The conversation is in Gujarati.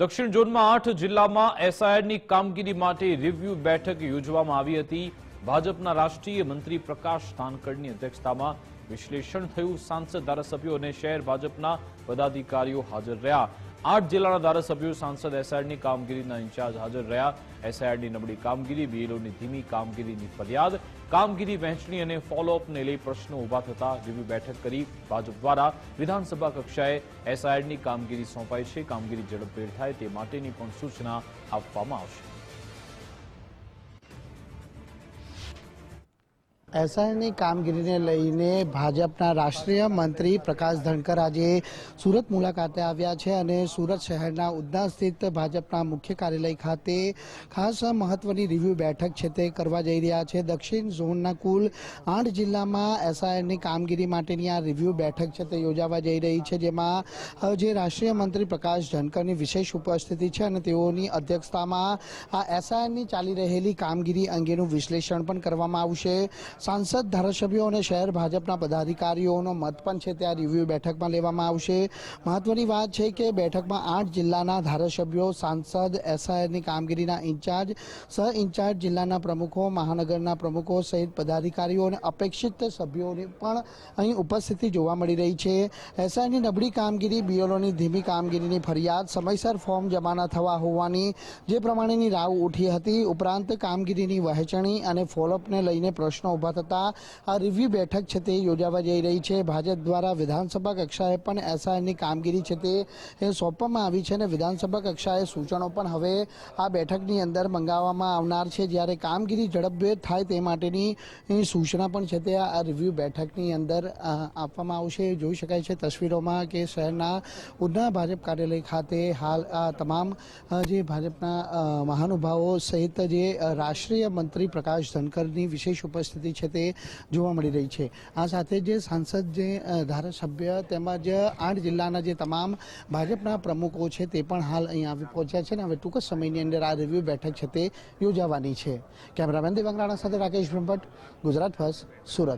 દક્ષિણ ઝોનમાં આઠ જિલ્લામાં એસઆઈઆરની કામગીરી માટે રિવ્યુ બેઠક યોજવામાં આવી હતી. ભાજપના રાષ્ટ્રીય મંત્રી પ્રકાશ ધાનકડની અધ્યક્ષતામાં વિશ્લેષણ થયું. સાંસદ ધારાસભ્યો અને શહેર ભાજપના પદાધિકારીઓ હાજર રહ્યા. આઠ જિલ્લાના ધારાસભ્યો સાંસદ એસઆઈઆરની કામગીરીના ઇન્ચાર્જ હાજર રહ્યા. એસઆઈઆરની નબળી કામગીરી બીએલઓની ધીમી કામગીરીની ફરિયાદ, કામગીરી વહેંચણી અને ફોલોઅપને લઈ પ્રશ્નો ઊભા થતા રિવ્યુ બેઠક કરી ભાજપ દ્વારા વિધાનસભા કક્ષાએ એસઆઈઆરની કામગીરી સોંપાઈ છે. કામગીરી ઝડપભેર થાય તે માટેની પણ સૂચના આપવામાં આવશે. એસઆઈની કામગીરીને લઈને ભાજપના રાષ્ટ્રીય મંત્રી પ્રકાશ ધનકર આજે સુરત મુલાકાતે આવ્યા છે અને સુરત શહેરના ઉધના સ્થિત ભાજપના મુખ્ય કાર્યાલય ખાતે ખાસ મહત્વની રિવ્યૂ બેઠક છે તે કરવા જઈ રહ્યા છે. દક્ષિણ ઝોનના કુલ આઠ જિલ્લામાં એસઆઈની કામગીરી માટેની આ રિવ્યૂ બેઠક છે તે યોજાવા જઈ રહી છે, જેમાં જે રાષ્ટ્રીય મંત્રી પ્રકાશ ધનકરની વિશેષ ઉપસ્થિતિ છે અને તેઓની અધ્યક્ષતામાં આ એસઆઈની ચાલી રહેલી કામગીરી અંગેનું વિશ્લેષણ પણ કરવામાં આવશે. સાંસદ ધારાસભ્યો અને શહેર ભાજપના પદાધિકારીઓનો મત પણ છે, ત્યાં રિવ્યુ બેઠકમાં લેવામાં આવશે. મહત્વની વાત છે કે બેઠકમાં આઠ જિલ્લાના ધારાસભ્યો, સાંસદ એસઆઈઆરની કામગીરીના ઇન્ચાર્જ સહ ઇન્ચાર્જ જિલ્લાના પ્રમુખો, મહાનગરના પ્રમુખો સહિત પદાધિકારીઓ અને અપેક્ષિત સભ્યોની પણ અહીં ઉપસ્થિતિ જોવા મળી રહી છે. એસઆઈની નબળી કામગીરી બીએલઓની ધીમી કામગીરીની ફરિયાદ, સમયસર ફોર્મ જમા ન થવા હોવાની જે પ્રમાણેની રાવ ઉઠી હતી, ઉપરાંત કામગીરીની વહેંચણી અને ફોલોઅપને લઈને પ્રશ્નો ઊભા થતા આ રિવ્યુ બેઠક છે તે યોજાવા જઈ રહી છે. ભાજપ દ્વારા વિધાનસભા કક્ષાએ પણ એસઆઈની કામગીરી છે તે સોંપવામાં આવી છે અને વિધાનસભા કક્ષાએ સૂચનો પણ હવે આ બેઠકની અંદર મંગાવવામાં આવનાર છે. જ્યારે કામગીરી ઝડપભેર થાય તે માટેની સૂચના પણ છે તે આ રિવ્યુ બેઠકની અંદર આપવામાં આવશે. જોઈ શકાય છે તસવીરોમાં કે શહેરના ઉધના ભાજપ કાર્યાલય ખાતે હાલ આ તમામ જે ભાજપના મહાનુભાવો સહિત જે રાષ્ટ્રીય મંત્રી પ્રકાશ ધનકરની વિશેષ ઉપસ્થિતિ છે તે જોવા મળી રહી છે. આ સાથે જે સાંસદ જે ધારાસભ્ય તેમજ આઠ જિલ્લાના જે તમામ ભાજપના પ્રમુખો છે તે પણ હાલ અહીં આવી પહોંચ્યા છે અને હવે ટૂંક સમયની અંદર આ રિવ્યુ બેઠક છે તે યોજાવાની છે. કેમેરામેન દેવાંગ રાણા સાથે રાકેશ બ્રહ્મભટ્ટ, ગુજરાત ફર્સ્ટ, સુરત.